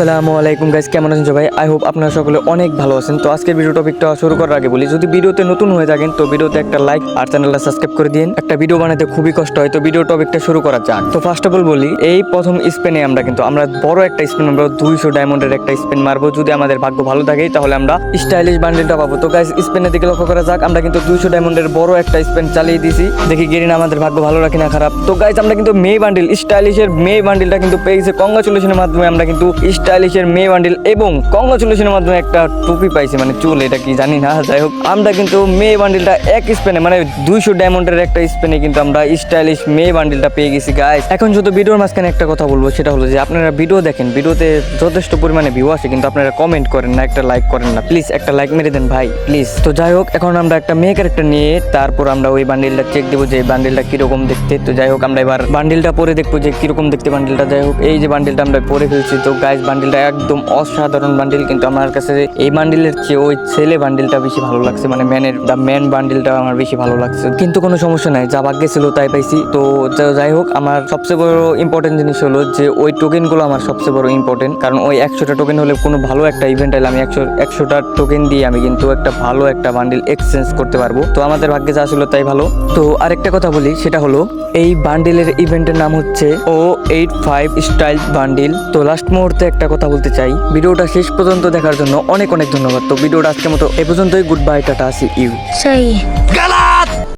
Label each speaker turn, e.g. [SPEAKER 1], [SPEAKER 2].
[SPEAKER 1] আসসালামু আলাইকুম গাইজ কেমন আছেন সবাই? আই হোপ আপনারা সকলে অনেক ভালো আছেন। তো আজকের ভিডিও টপিকটা শুরু করার আগে বলি, যদি ভিডিওতে নতুন হয়ে থাকেন, তো ভিডিওতে একটা লাইক আর চ্যানেলটা সাবস্ক্রাইব করে দিন একটা ভিডিও বানাতে খুবই কষ্ট হয়, তো ভিডিও টপিকটা শুরু করা যাক। তো ফার্স্ট অফ অল বলি, এই প্রথম স্পেনে আমরা কিন্তু, আমরা বড় একটা স্পেন আমরা দুইশো ডায়মন্ডের একটা স্পেন মারবো। যদি আমাদের ভাগ্য ভালো থাকে, তাহলে আমরা স্টাইলিশ বান্ডেলটা পাবো। তো গাইজ স্পেনের দিকে লক্ষ্য করা যাক, আমরা কিন্তু দুইশো ডায়মন্ডের বড় একটা স্পেন চালিয়ে দিছি দেখি গেরিনা আমাদের ভাগ্য ভালো রাখি না খারাপ। তো গাইজ আমরা কিন্তু মে বান্ডিল স্টাইলিশের মে বান্ডিলটা কিন্তু পেয়েছি। কংগ্রাচুলেশনের মাধ্যমে আমরা কিন্তু স্টাইলিশের মেয়ে বান্ডিল এবং কংগ্রাচুলেশনের মাধ্যমে একটা টুপি পাইছি মানে চুল, এটা কি জানি না, যাই হোক। আমরা কিন্তু মেয়ে বান্ডিলটা এক স্পেনে মানে দুইশো ডায়মন্ডের একটা স্পেনে কিন্তু আমরা স্টাইলিশ মে বান্ডিলটা পেয়ে গেছি গাইস এখন শুধু ভিডিওর মাঝখানে একটা কথা বলব, সেটা হলো যে আপনারা ভিডিও দেখেন, ভিডিওতে যথেষ্ট পরিমাণে ভিউ আসে, কিন্তু আপনারা কমেন্ট করেন না, একটা লাইক করেন না। প্লিজ একটা লাইক মেরে দেন, ভাই প্লিজ তো যাই হোক, এখন আমরা একটা মেয়ে ক্যারেক্টার নিয়ে, তারপর আমরা ওই বান্ডিলটা চেক দেবো যে বান্ডিলটা কীরকম দেখতে। তো যাই হোক, আমরা এবার বান্ডিলটা পরে দেখব যে কীরকম দেখতে বান্ডিলটা, যাই হোক। এই যে বান্ডিলটা আমরা পরে ফেলছি, তো গাইস বান্ডিলটা একদম অসাধারণ বান্ডিল কিন্তু আমার কাছে এই বান্ডিলের চেয়ে ওই ছেলে বান্ডিলটা বেশি ভালো লাগছে। মানে ম্যানের দ্য ম্যান বান্ডিলটা আমার বেশি ভালো লাগছে। কিন্তু কোনো সমস্যা নাই, যা ভাগ্যে ছিল তাই পাইছি। তো যাই হোক, আমার সবচেয়ে বড় ইম্পর্টেন্ট জিনিস হলো যে, ওই টোকেনগুলো আমার সবচেয়ে বড় ইম্পর্টেন্ট কারণ ওই একশোটা টোকেন হলে কোনো ভালো একটা ইভেন্ট এলে আমি একশো, একশোটা টোকেন দিয়ে আমি কিন্তু একটা ভালো একটা বান্ডিল এক্সচেঞ্জ করতে পারব। তো আমাদের ভাগ্যে যা ছিল তাই ভালো। তো আরেকটা কথা বলি, সেটা হলো, এই বান্ডিলের ইভেন্টের নাম হচ্ছে ও এইট ফাইভ স্টাইল বান্ডিল তো লাস্ট মুহূর্তে একটা কথা বলতে চাই। ভিডিওটা শেষ পর্যন্ত দেখার জন্য অনেক অনেক ধন্যবাদ। তো ভিডিওটা আজকের মতো এ পর্যন্তই। গুড বাই টাটা আসি ইউ
[SPEAKER 2] সেই